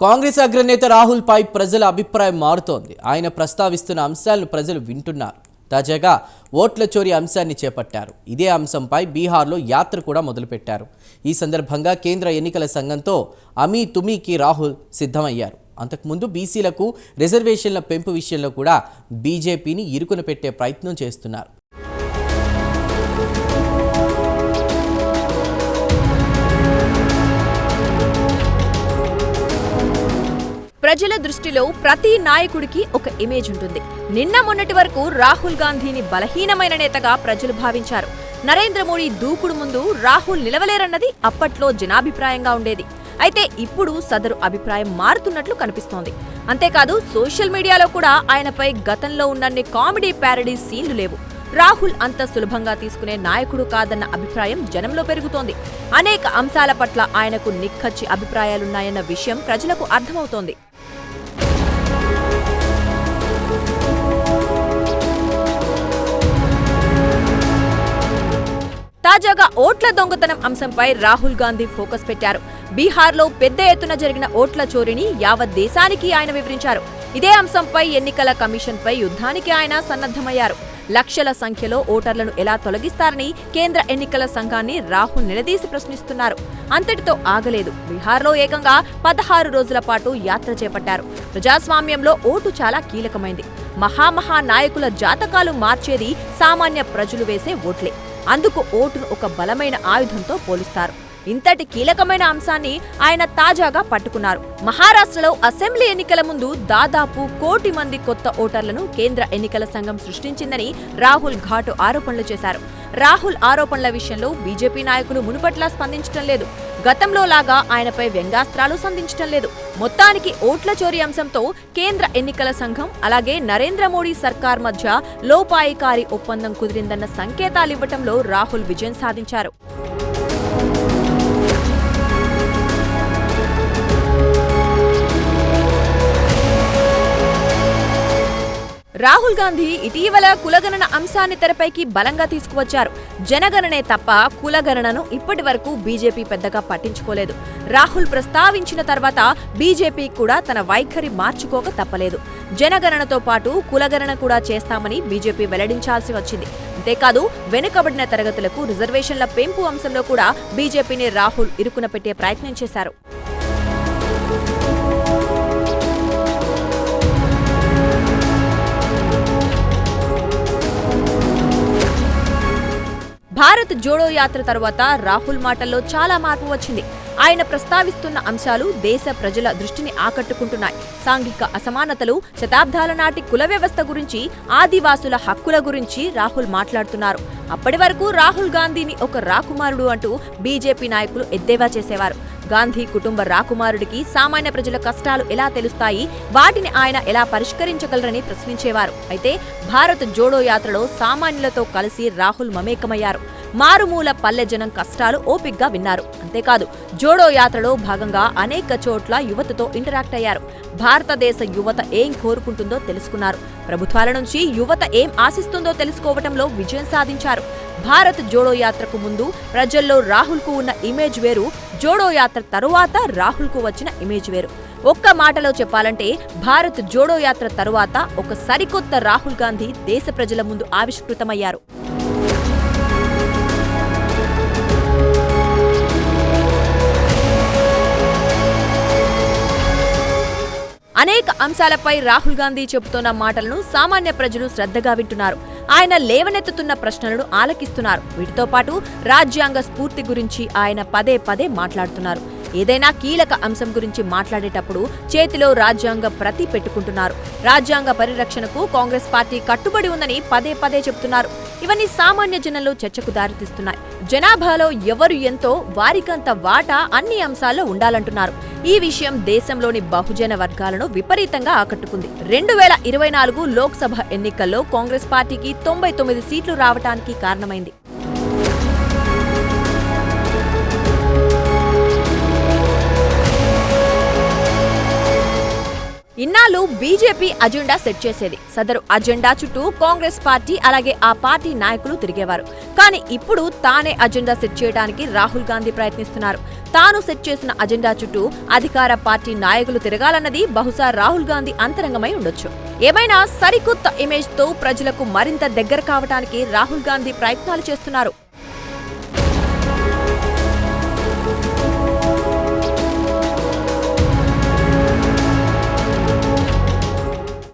కాంగ్రెస్ అగ్రనేత రాహుల్ పై ప్రజల అభిప్రాయం మారుతోంది. ఆయన ప్రస్తావిస్తున్న అంశాలను ప్రజలు వింటున్నారు. తాజాగా ఓట్ల చోరీ అంశాన్ని చేపట్టారు. ఇదే అంశంపై బీహార్లో యాత్ర కూడా మొదలుపెట్టారు. ఈ సందర్భంగా కేంద్ర ఎన్నికల సంఘంతో అమీ తుమీకి రాహుల్ సిద్ధమయ్యారు. అంతకుముందు బీసీలకు రిజర్వేషన్ల పెంపు విషయంలో కూడా బీజేపీని ఇరుకున పెట్టే ప్రయత్నం చేస్తున్నారు. ప్రజల దృష్టిలో ప్రతి నాయకుడికి ఒక ఇమేజ్ ఉంటుంది. నిన్న మొన్నటి వరకు రాహుల్ గాంధీని బలహీనమైన నేతగా ప్రజలు భావించారు. నరేంద్ర మోడీ దూకుడు ముందు రాహుల్ నిలవలేరన్నది అప్పట్లో జనాభిప్రాయంగా ఉండేది. అయితే ఇప్పుడు సదరు అభిప్రాయం మారుతున్నట్లు కనిపిస్తోంది. అంతేకాదు సోషల్ మీడియాలో కూడా ఆయనపై గతంలో ఉన్నన్ని కామెడీ ప్యారడీ సీన్లు లేవు. రాహుల్ అంత సులభంగా తీసుకునే నాయకుడు కాదన్న అభిప్రాయం జనంలో పెరుగుతోంది. అనేక అంశాల పట్ల ఆయనకు నిక్కచ్చి అభిప్రాయాలున్నాయన్న విషయం ప్రజలకు అర్థమవుతోంది. తాజాగా ఓట్ల దొంగతనం అంశంపై రాహుల్ గాంధీ ఫోకస్ పెట్టారు. బీహార్లో పెద్ద ఎత్తున జరిగిన ఓట్ల చోరీని యావత్ దేశానికి ఆయన వివరించారు. ఇదే అంశంపై ఎన్నికల కమిషన్పై యుద్ధానికి ఆయన సన్నద్ధమయ్యారు. లక్షల సంఖ్యలో ఓటర్లను ఎలా తొలగిస్తారని కేంద్ర ఎన్నికల సంఘాన్ని రాహుల్ నిలదీసి ప్రశ్నిస్తున్నారు. అంతటితో ఆగలేదు. బీహార్లో ఏకంగా పదహారు రోజుల పాటు యాత్ర చేపట్టారు. ప్రజాస్వామ్యంలో ఓటు చాలా కీలకమైంది. మహామహా నాయకుల జాతకాలు మార్చేది సామాన్య ప్రజలు వేసే ఓట్లే. అందుకు ఓటును ఒక బలమైన ఆయుధంతో పోలుస్తారు. ఇంతటి కీలకమైన అంశాన్ని ఆయన తాజాగా పట్టుకున్నారు. మహారాష్ట్రలో అసెంబ్లీ ఎన్నికల ముందు దాదాపు కోటి మంది కొత్త ఓటర్లను కేంద్ర ఎన్నికల సంఘం సృష్టించిందని రాహుల్ ఘాటు ఆరోపణలు చేశారు. రాహుల్ ఆరోపణల విషయంలో బీజేపీ నాయకులు మునుపట్లా స్పందించడం లేదు. గతంలో లాగా ఆయనపై వ్యంగాస్త్రాలు సంధించడం లేదు. మొత్తానికి ఓట్ల చోరీ అంశంతో కేంద్ర ఎన్నికల సంఘం అలాగే నరేంద్ర మోడీ సర్కార్ మధ్య లోపాయికారి ఒప్పందం కుదిరిందన్న సంకేతాలివ్వటంలో రాహుల్ విజయం సాధించారు. రాహుల్ గాంధీ ఇటీవల కులగణన అంశాన్ని తెరపైకి బలంగా తీసుకువచ్చారు. జనగణనే తప్ప కులగణనను ఇప్పటి వరకు బీజేపీ పెద్దగా పట్టించుకోలేదు. రాహుల్ ప్రస్తావించిన తర్వాత బీజేపీ కూడా తన వైఖరి మార్చుకోక తప్పలేదు. జనగణనతో పాటు కులగణన కూడా చేస్తామని బీజేపీ వెల్లడించాల్సి వచ్చింది. అంతేకాదు వెనుకబడిన తరగతులకు రిజర్వేషన్ల పెంపు అంశంలో కూడా బీజేపీని రాహుల్ ఇరుకున పెట్టే ప్రయత్నం చేశారు. భారత్ జోడో యాత్ర తర్వాత రాహుల్ మాటల్లో చాలా మార్పు వచ్చింది. ఆయన ప్రస్తావిస్తున్న అంశాలు దేశ ప్రజల దృష్టిని ఆకట్టుకుంటున్నాయి. సాంఘిక అసమానతలు శతాబ్దాల నాటి కుల వ్యవస్థ గురించి ఆదివాసుల హక్కుల గురించి రాహుల్ మాట్లాడుతున్నారు. అప్పటి వరకు రాహుల్ గాంధీని ఒక రాకుమారుడు అంటూ బీజేపీ నాయకులు ఎద్దేవా చేసేవారు. గాంధీ కుటుంబ రాకుమారుడికి సామాన్య ప్రజల కష్టాలు ఎలా తెలుస్తాయి వాటిని ఆయన ఎలా పరిష్కరించగలరని ప్రశ్నించేవారు. అయితే భారత్ జోడో యాత్రలో సామాన్యులతో కలిసి రాహుల్ మమేకమయ్యారు. మారుమూల పల్లె జనం కష్టాలు ఓపిగ్గా విన్నారు. అంతేకాదు జోడో యాత్రలో భాగంగా అనేక చోట్ల యువతతో ఇంటరాక్ట్ అయ్యారు. భారతదేశ యువత ఏం కోరుకుంటుందో తెలుసుకున్నారు. ప్రభుత్వాల నుంచి యువత ఏం ఆశిస్తుందో తెలుసుకోవటంలో విజయం సాధించారు. భారత్ జోడో యాత్రకు ముందు ప్రజల్లో రాహుల్కు ఉన్న ఇమేజ్ వేరు జోడో యాత్ర తరువాత రాహుల్కు వచ్చిన ఇమేజ్ వేరు. ఒక్క మాటలో చెప్పాలంటే భారత్ జోడో యాత్ర తరువాత ఒక సరికొత్త రాహుల్ గాంధీ దేశ ప్రజల ముందు ఆవిష్కృతమయ్యారు. అనేక అంశాలపై రాహుల్ గాంధీ చెబుతున్న మాటలను సామాన్య ప్రజలు శ్రద్ధగా వింటున్నారు. ఆయన లేవనెత్తుతున్న ప్రశ్నలను ఆలకిస్తున్నారు. వీటితో పాటు రాజ్యాంగ స్ఫూర్తి గురించి ఆయన పదే పదే మాట్లాడుతున్నారు. ఏదైనా కీలక అంశం గురించి మాట్లాడేటప్పుడు చేతిలో రాజ్యాంగ ప్రతి పెట్టుకుంటున్నారు. రాజ్యాంగ పరిరక్షణకు కాంగ్రెస్ పార్టీ కట్టుబడి ఉందని పదే పదే చెబుతున్నారు. ఇవన్నీ సామాన్య జనంలో చర్చకు దారితీస్తున్నాయి. జనాభాలో ఎవరు ఎంతో వారికంత వాటా అన్ని అంశాల్లో ఉండాలంటున్నారు. ఈ విషయం దేశంలోని బహుజన వర్గాలను విపరీతంగా ఆకట్టుకుంది. రెండు వేల ఇరవై నాలుగు లోక్సభ ఎన్నికల్లో కాంగ్రెస్ పార్టీకి తొంభై తొమ్మిది సీట్లు రావటానికి కారణమైంది. బీజేపీ అజెండా సెట్ చేసేది. సదరు అజెండా చుట్టూ కాంగ్రెస్ పార్టీ అలాగే ఆ పార్టీ నాయకులు తిరిగేవారు. కానీ ఇప్పుడు తానే అజెండా సెట్ చేయడానికి రాహుల్ గాంధీ ప్రయత్నిస్తున్నారు. తాను సెట్ చేసిన అజెండా చుట్టూ అధికార పార్టీ నాయకులు తిరగాలన్నది బహుశా రాహుల్ గాంధీ అంతరంగమై ఉండొచ్చు. ఏమైనా సరికొత్త ఇమేజ్తో ప్రజలకు మరింత దగ్గర కావటానికి రాహుల్ గాంధీ ప్రయత్నాలు చేస్తున్నారు.